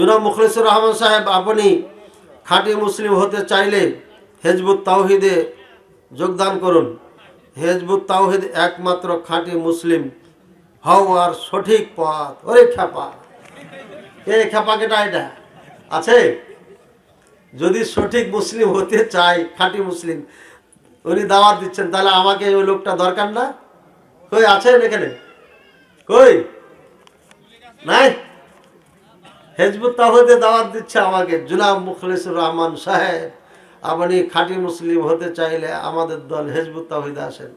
জনাব মুখলিসুর রহমান সাহেব, আপনি খাঁটি মুসলিম হতে চাইলে হেজবুত তাওহিদে যোগদান করুন। হেজবুত তাওহিদ একমাত্র খাঁটি মুসলিম হওয়ার সঠিক পথ। ওরে খেপা এ খেপা কেটা এটা? আছে? যদি সঠিক মুসলিম হতে চাই, খাঁটি মুসলিম, উনি দাওয়াত দিচ্ছেন, তাহলে আমাকে ওই লোকটা দরকার না? কই আছেন এখানে? কই? নাই? হেজবুত তাহদে দাওয়াত দিচ্ছে আমাকে। জুনাব মুখলিসুর রহমান সাহেব, আপনি খাঁটি মুসলিম হতে চাইলে আমাদের দল হেজবুত তাহিদে আসেন।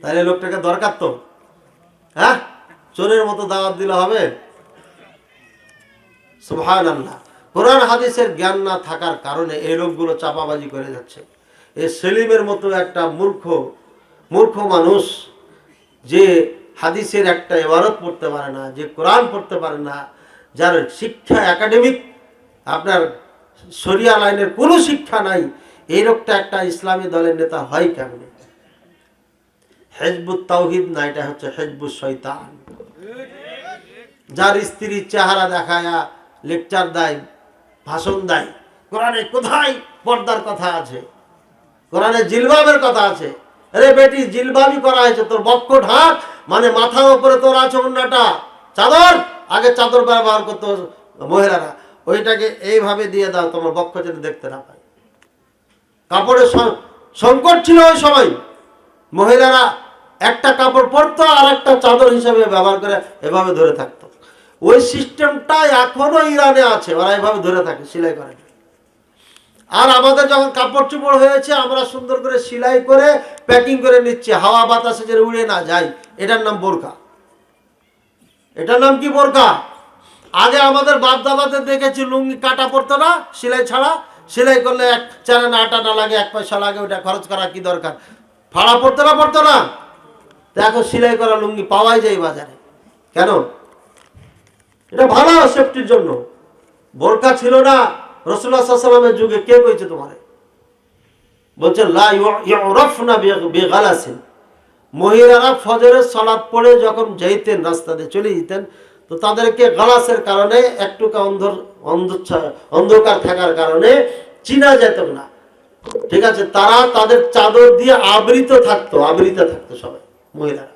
তাহলে লোকটাকে দরকার তো। হ্যাঁ? চোরের মতো দাওয়াত দিলে হবে। আল্লাহ কোরআন হাদিসের জ্ঞান না থাকার কারণে এই লোকগুলো চাপাবাজি করে যাচ্ছে। এ সেলিমের মতো একটা মূর্খ মূর্খ মানুষ যে হাদিসের একটা ইবারত পড়তে পারে না, যে কোরআন পড়তে পারে না যার শিক্ষা একাডেমিক আপনার সরিয়া লাইনের কোনো শিক্ষা নাই, এই লোকটা একটা ইসলামী দলের নেতা হয় কেমনে? হেজবুত তাওহিদ না, এটা হচ্ছে হেজবুত শৈতান যার স্ত্রীর চেহারা দেখায়া লেকচার দেয়, ভাষণ দেয়, কোরআনে কোথায় পর্দার কথা আছে? কোরআনে জিলবাবের কথা আছে। আরে বেটি জিলবাবই করা হয়েছে, তোর বক্ষ ঢাক মানে মাথার উপরে তোর আছে অন্যটা, চাদর। আগে চাদর ব্যবহার করতো মহিলারা। ওইটাকে এইভাবে দিয়ে দাও, তোমার বক্ষ যেন দেখতে না পায়। কাপড়ের সংকট ছিল ওই সময়। মহিলারা একটা কাপড় পরতো আর একটা চাদর হিসেবে ব্যবহার করে এভাবে ধরে থাকতো। ওই সিস্টেমটা এখনও ইরানে আছে, ওরা এভাবে ধরে থাকে, সেলাই করে আর আমাদের যখন কাপড় চোপড় হয়েছে, আমরা সুন্দর করে সেলাই করে প্যাকিং করে নিচ্ছি। হাওয়া বাতাসে যেন উড়ে না যায়। এটার নাম বোরকা এটার নাম কি বোরকা? আগে আমাদের বাপ দাদাদের দেখেছি লুঙ্গি কাটা পড়তো না, সেলাই ছাড়া। সেলাই করলে এক চারা না আটা না লাগে, এক পয়সা লাগে, ওটা খরচ করা কি দরকার? ফাড়া পড়তো না পড়তো না? দেখো সেলাই করা লুঙ্গি পাওয়াই যায় বাজারে। কেন? এটা ভালো সেফটির জন্য। বোরকা ছিল না রসুল্লাহ সাল্লামের যুগে কে কইছে তোমারে? বলছে, লা ইউরফনা বেগালাসিন মহিলারা ফজরের সালাদ পড়ে যখন যাইতেন রাস্তা দিয়ে চলে যেতেন, তো তাদেরকে গালাসের কারণে, একটুকা অন্ধর অন্ধ- অন্ধকার থাকার কারণে চিনা যেত না। ঠিক আছে, তারা তাদের চাদর দিয়ে আবৃত থাকতো আবৃত থাকতো সবাই, মহিলারা।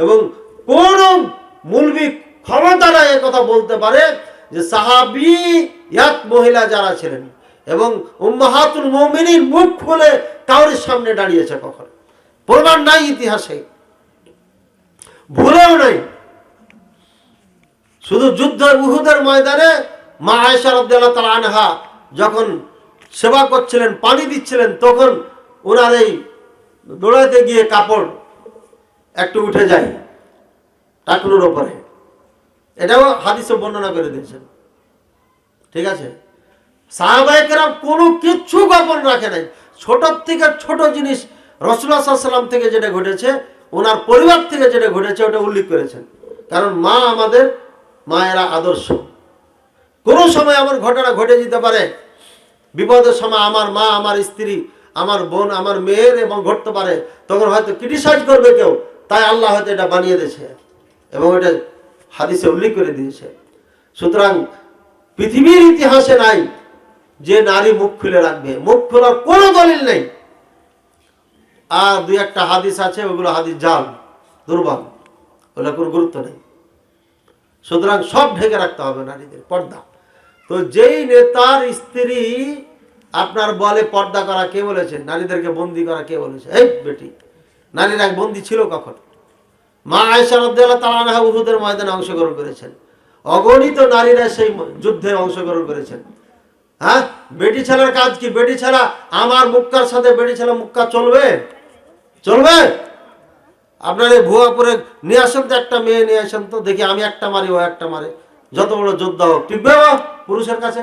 এবং কোন মুলবি ক্ষমতারা কথা বলতে পারে যে সাহাবি ইয়াত মহিলা যারা ছিলেন এবং উম্মাহাতুল মমিনীর মুখ খুলে কাউরের সামনে দাঁড়িয়েছে কখন। প্রমাণ নাই ইতিহাসে। ভুলেও নাই। শুধু যুদ্ধের উহুদের ময়দানে মা আয়সা রব্দাল্লাহ তালা আনহা যখন সেবা করছিলেন, পানি দিচ্ছিলেন, তখন ওনার এই দৌড়াতে গিয়ে কাপড় একটু উঠে যায় টাকুর ওপরে। এটাও হাদিসে বর্ণনা করে দিয়েছেন। ঠিক আছে? সাহাবাহিকেরা কোনো কিচ্ছু গোপন রাখে নাই। ছোট থেকে ছোট জিনিস রসুল্লাহ সাল্লাম থেকে যেটা ঘটেছে, ওনার পরিবার থেকে যেটা ঘটেছে, ওটা উল্লেখ করেছেন। কারণ মা আমাদের মায়েরা আদর্শ। কোনো সময় আমার ঘটনা ঘটে যেতে পারে, বিপদের সময় আমার মা, আমার স্ত্রী, আমার বোন, আমার মেয়ের এবং ঘটতে পারে, তখন হয়তো ক্রিটিসাইজ করবে কেউ, তাই আল্লাহ হয়তো এটা বানিয়ে দিয়েছে এবং এটা হাদিসে উল্লেখ করে দিয়েছে। সুতরাং পৃথিবীর ইতিহাসে নাই যে নারী মুখ খুলে রাখবে। মুখ খোলার কোনো দলিল নেই। আর দুই একটা হাদিস আছে, ওগুলো হাদিস জাল, দুর্বল। ওগুলো কোনো গুরুত্ব নেই। সুতরাং সব ঢেকে রাখতে হবে নারীদের, পর্দা। তো যেই নেতার স্ত্রী আপনার বলে পর্দা করা কে বলেছে? নারীদেরকে বন্দি করা কে বলেছে? এই বেটি, নারীর এক বন্দি ছিল কখন? মা আয়সা রদ্দাল্লাহ তালানহা উহুদের ময়দানে অংশগ্রহণ করেছেন। অগণিত নারীরা সেই যুদ্ধে অংশগ্রহণ করেছেন। হ্যাঁ? বেটি ছেলের কাজ কি? বেটি ছেলা, আমার মুক্কার সাথে বেটি ছেলে মুক্কা চলবে? চলবে? আপনার এই ভুয়া ভুয়াপুরে নিয়ে আসেন তো একটা মেয়ে নিয়ে আসেন তো, দেখি আমি একটা মারি, ও একটা মারে। যত বড় যোদ্ধা হোক টিকবে ও পুরুষের কাছে?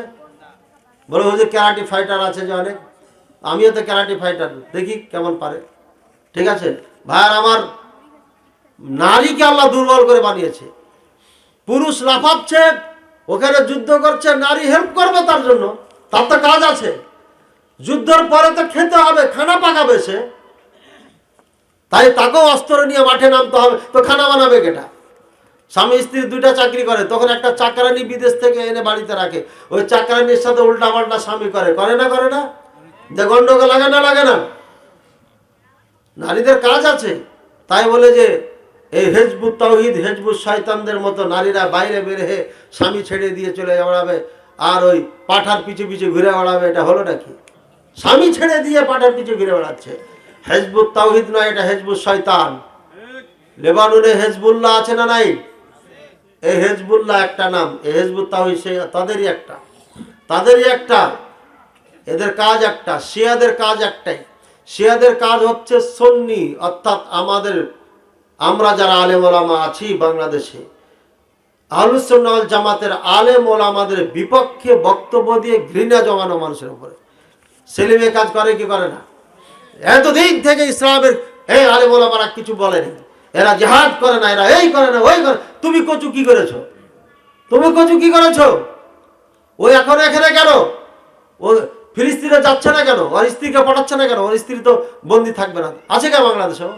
বলে, ওই যে ক্যারাটি ফাইটার আছে যে অনেক, আমিও তো ক্যারাটি ফাইটার, দেখি কেমন পারে। ঠিক আছে? ভাইয়ার আমার নারীকে আল্লাহ দুর্বল করে বানিয়েছে। পুরুষ লাফাচ্ছে, ওখানে যুদ্ধ করছে, নারী হেল্প করবে তার জন্য। তার তো কাজ আছে। যুদ্ধের পরে তো খেতে হবে, খানা পাকাবে সে। তাই তাকেও অস্ত্র নিয়ে মাঠে নামতে হবে। তো খানা বানাবে কেটা? স্বামী স্ত্রী দুইটা চাকরি করে, তখন একটা চাকরানি বিদেশ থেকে এনে বাড়িতে রাখে। ওই চাকরানির সাথে উল্টা পাল্টা স্বামী করে করে না করে না? যে গন্ডগোল লাগে না লাগে না? নারীদের কাজ আছে। তাই বলে যে, এই হেজবুত তাওহিদ হেজবুত শয়তানদের মতো নারীরা বাইরে বের স্বামী ছেড়ে দিয়ে চলে বেড়াবে আর ওই পাঠার পিছু পিছু ঘুরে বেড়াবে, এটা হলো নাকি স্বামী ছেড়ে দিয়ে পাঠার পিছু ঘুরে বেড়াচ্ছে। হেজবুত তাওহিদ নয়, এটা হেজবুত শয়তান। লেবাননে হেজবুল্লাহ আছে না নাই? এই হেজবুল্লাহ একটা নাম, এই হেজবুত তাওহিদ সে তাদেরই একটা। তাদেরই একটা, এদের কাজ একটা, শিয়াদের কাজ একটাই। শিয়াদের কাজ হচ্ছে সন্নি, অর্থাৎ আমাদের, আমরা যারা আলেম ওলামা আছি বাংলাদেশে আহলুসন্নাল জামাতের আলেম ওলামাদের বিপক্ষে বক্তব্য দিয়ে ঘৃণা জমানো মানুষের উপরে। সেলিমে কাজ করে কি করে না? এতদিন থেকে ইসলামের, এই আলে বলে আমার কিছু বলেনি। এরা জাহাজ করে না, এরা এই করে না, ওই করে তুমি কচু কি করেছ? তুমি কচু কি করেছ? ওই এখন এখানে কেন? ও ফিলিস্তিনে যাচ্ছে না কেন? ওর স্ত্রীকে পাঠাচ্ছে না কেন? ওর স্ত্রী তো বন্দি থাকবে না। আছে কেন বাংলাদেশেও?